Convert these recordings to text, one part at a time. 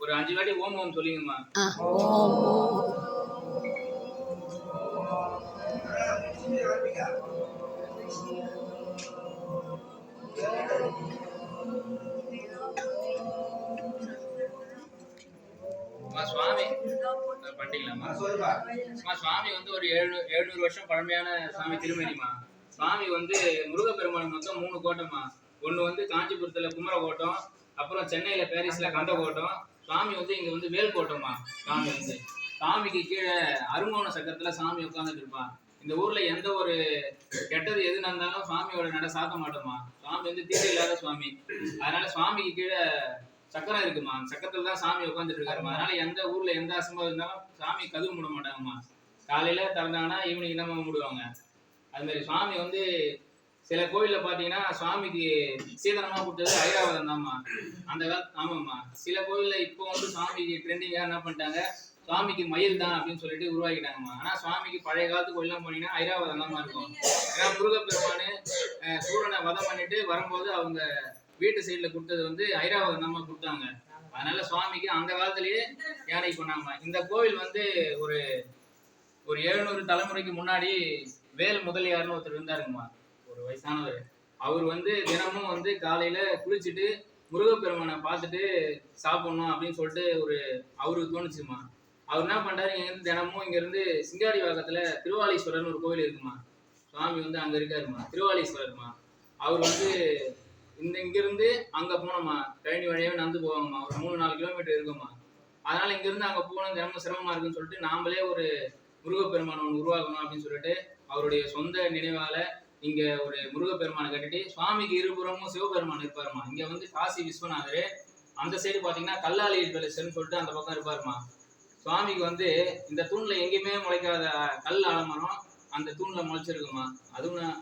ஒரு அஞ்சு வாட்டி ஓம் ஓம் சொல்லிங்கம்மா. சுவாமி. பண்ணிக்கலாமா? சுவாமி வந்து ஒரு ஏழு எழுநூறு வருஷம் பழமையான சுவாமி திருமணிமா சுவாமி வந்து முருகப்பெருமான் மொத்தம் மூணு கோட்டம்மா. ஒன்று வந்து காஞ்சிபுரத்தில் குமரகோட்டம் அப்புறம் சென்னையில் பாரிஸில் கந்தகோட்டம் சாமி வந்து இங்கே வந்து வேல்கோட்டமா சாமி வந்து. சாமிக்கு கீழே அருங்கோண சக்கரத்தில் சாமி உட்காந்துட்டு இருப்பான் இந்த ஊர்ல எந்த ஒரு கெட்டது எது நடந்தாலும் சுவாமியோட நட சாத்த மாட்டோமா சுவாமி வந்து தீட்டு இல்லாத சுவாமி. அதனால சுவாமிக்கு கீழே சக்கரம் இருக்குமா? அந்த தான் சாமி உட்காந்துட்டு இருக்காருமா? அதனால எந்த ஊர்ல எந்த அசம்பவம் இருந்தாலும் சாமி கதவு மூட மாட்டாங்கம்மா. காலையில திறந்தாங்கன்னா ஈவினிங் தான் மூடுவாங்க. அது மாதிரி சுவாமி வந்து சில கோயில்ல பாத்தீங்கன்னா சுவாமிக்கு சீதனமா கொடுத்தது ஐராவதம் தான்மா. அந்த கால ஆமாம்மா. சில கோயில்ல இப்போ வந்து சுவாமிக்கு ட்ரெண்டிங்கா என்ன பண்ணிட்டாங்க? சுவாமிக்கு மயில் தான் அப்படின்னு சொல்லிட்டு உருவாக்கிட்டாங்கம்மா. ஆனா சுவாமிக்கு பழைய காலத்து கோயிலாம் போனீங்கன்னா ஐராவதம் தான்மா இருக்கும். ஏன்னா முருகப்பெருமானு சூரனை வதம் பண்ணிட்டு வரும்போது அவங்க வீட்டு சைடில் கொடுத்தது வந்து ஐராவதம் தான்மா கொடுத்தாங்க. அதனால சுவாமிக்கு அந்த காலத்திலேயே யானை பண்ணாங்கம்மா இந்த கோவில் வந்து ஒரு ஒரு எழுநூறு தலைமுறைக்கு முன்னாடி வேல் முதலியார்னு ஒருத்தர் இருந்தாருங்கம்மா. ஒரு வயசானவர். அவர் வந்து தினமும் வந்து காலையில குளிச்சுட்டு முருகப்பெருமானை பார்த்துட்டு சாப்பிடணும் அப்படின்னு சொல்லிட்டு ஒரு அவருக்கு தோணுச்சுமா? அவர் என்ன பண்றாரு? இங்க இருந்து தினமும் இங்க இருந்து சிங்காடி வாக்கத்துல திருவாலீஸ்வரர்னு ஒரு கோவில் இருக்குமா? சுவாமி வந்து அங்க இருக்காருமா? திருவாலீஸ்வரர்மா? அவர் வந்து இந்த இங்கிருந்து அங்க போனோமா கழனி வழியாவே நடந்து போவாங்கம்மா. ஒரு மூணு நாலு கிலோமீட்டர் இருக்குமா அதனால இங்க இருந்து அங்க போகணும். தினமும் சிரமமா இருக்குன்னு சொல்லிட்டு நாமளே ஒரு முருகப்பெருமானை ஒன்று உருவாக்கணும் அப்படின்னு சொல்லிட்டு அவருடைய சொந்த நினைவால இங்க ஒரு முருகப்பெருமானை கட்டிட்டு சுவாமிக்கு இருபுறமும் சிவபெருமான் இருப்பாருமா? இங்க வந்து காசி விஸ்வநாதர் அந்த சைடு பாத்தீங்கன்னா கல்லாளி கலசன்னு சொல்லிட்டு அந்த பக்கம் இருப்பாருமா? சுவாமிக்கு வந்து இந்த தூண்ல எங்கேயுமே முளைக்காத கல் ஆலமரம் அந்த தூண்ல முளைச்சிருக்குமா? அதுவும்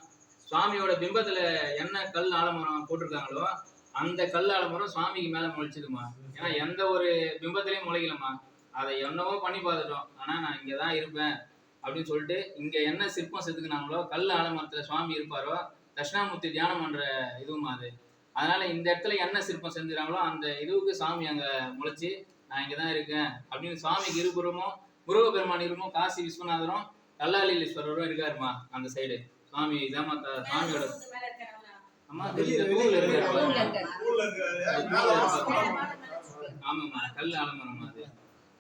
சுவாமியோட பிம்பத்துல என்ன கல் ஆலமரம் போட்டிருக்காங்களோ அந்த கல் ஆலமரம் சுவாமிக்கு மேல முளைச்சிதுமா ஏன்னா எந்த ஒரு பிம்பத்திலையும் முளைக்கலமா அதை என்னவோ பண்ணி பார்த்துட்டோம். ஆனா நான் இங்கதான் இருப்பேன். அப்படின்னு சொல்லிட்டு இங்க என்ன சிற்பம் செதுக்குனாங்களோ கல் ஆலமரத்துல சுவாமி இருப்பாரோ தட்சிணாமூர்த்தி தியானம் பண்ற இதுவுமா அது. அதனால இந்த இடத்துல என்ன சிற்பம் செஞ்சுறாங்களோ அந்த இதுவுக்கு சாமி அங்க முளைச்சு நான் இங்க தான் இருக்கேன் அப்படின்னு சுவாமிக்கு இருபுறமும் முருகப்பெருமான் இருமும் காசி விஸ்வநாதரும் கல்லாலீஸ்வரரும் இருக்காருமா அந்த சைடு சுவாமி இதாம்மா த- சுவாமியோட தூண்ல இருக்காரு. ஆமாம்மா கல் ஆலமரம்மா அது.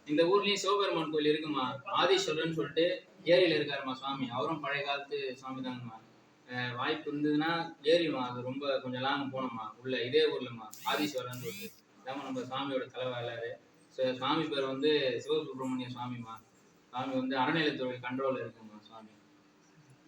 இந்த ஊர்லயும் சிவபெருமான் கோயில் இருக்குமா? ஆதீஸ்வரர்னு சொல்லிட்டு ஏரியில இருக்காருமா சுவாமி? அவரும் பழைய காலத்து சுவாமி தாங்கம்மா. வாய்ப்பு இருந்ததுன்னா ஏறிமா அது ரொம்ப கொஞ்சம் லாங் போனோம்மா உள்ள இதே ஊர்லம்மா ஆதீஸ்வரன் சொல்லிட்டு. இதாம்மா நம்ம சாமியோட தலைவாளர் சுவாமி பேர் வந்து சிவசுப்ரமணிய சுவாமிமா சாமி வந்து அறநிலையத்துறை கண்ட்ரோல் இருக்குமா சுவாமி.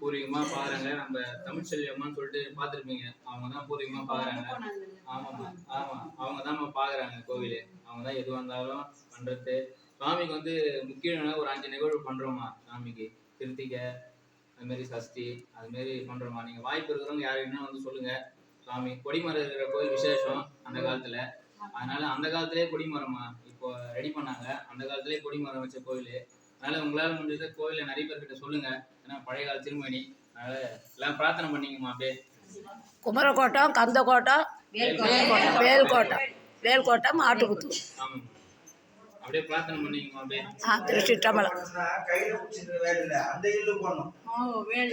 பூர்வீகமா பாருங்க நம்ம தமிழ் செல்வியம்மான்னு சொல்லிட்டு பார்த்துருப்பீங்க அவங்க தான் பூர்வீகமா பாக்குறாங்க. ஆமாம்மா. ஆமா. அவங்க தான் பாக்குறாங்க கோவில். அவங்க தான் எது வந்தாலும் பண்றது. சுவாமிக்கு வந்து முக்கியமான ஒரு அஞ்சு நிகழ்வு பண்றோமா சாமிக்கு? திருத்திக்க அது மாதிரி சஷ்டி அது மாதிரி பண்றோமா? நீங்க வாய்ப்பு இருக்கிறவங்க யாருன்னா வந்து சொல்லுங்க. சுவாமி கொடிமரம் இருக்கிற கோயில் விசேஷம் அந்த காலத்துல. அதனால அந்த காலத்திலேயே கொடிமரமா இப்போ ரெடி பண்ணாங்க. அந்த காலத்திலேயே கொடிமரம் வச்ச கோயில். அதனால உங்களால முடிஞ்சதை கோயில நிறைய பேர்கிட்ட சொல்லுங்க. ஏன்னா பழைய கால திருமணி. அதனால எல்லாம் பிரார்த்தனை பண்ணீங்கம்மா அப்படியே? குமரக்கோட்டம் கந்தக்கோட்டம் வேல்கோட்டம் வேல்கோட்டம் ஆட்டுக்குத்து. ஆமாம். அப்படியே பிரார்த்தனை பண்ணீங்கம்மா அப்படியே. ஆ திருச்சிற்றம்பலம் கையில பிடிச்சிருக்க வேலை இல்ல அந்த இல்லு போடணும்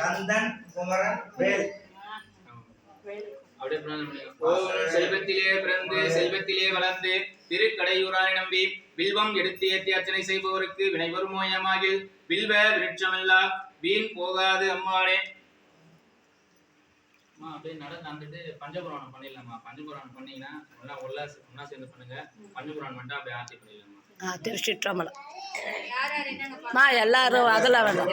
கந்தன் குமரன் வேல். அப்படியே பிரார்த்தனை பண்ணுங்க ஓம் செல்வத்திலே பிறந்து செல்வத்திலே வளர்ந்து திருக்கடையூராய் நம்பி வில்வம் எடுத்து ஏற்றி அர்ச்சனை செய்பவருக்கு வினை வருமோயமாகில் வில்வ விருட்சமெல்லாம் வீண் போகாது அம்மாளே. அம்மா அப்படியே நடந்து வந்துட்டு பஞ்சபுராணம் பண்ணிடலாமா பஞ்சபுராணம் பண்ணீங்கன்னா எல்லாம் ஒல்லா ஒன்றா சேர்ந்து பண்ணுங்க. பஞ்சபுராணம் மட்டும் அப்படியே ஆர்த்தி பண்ணிடலாமா திருச்சிற்றம்பலம் மா எல்லாரும் அதில் வந்து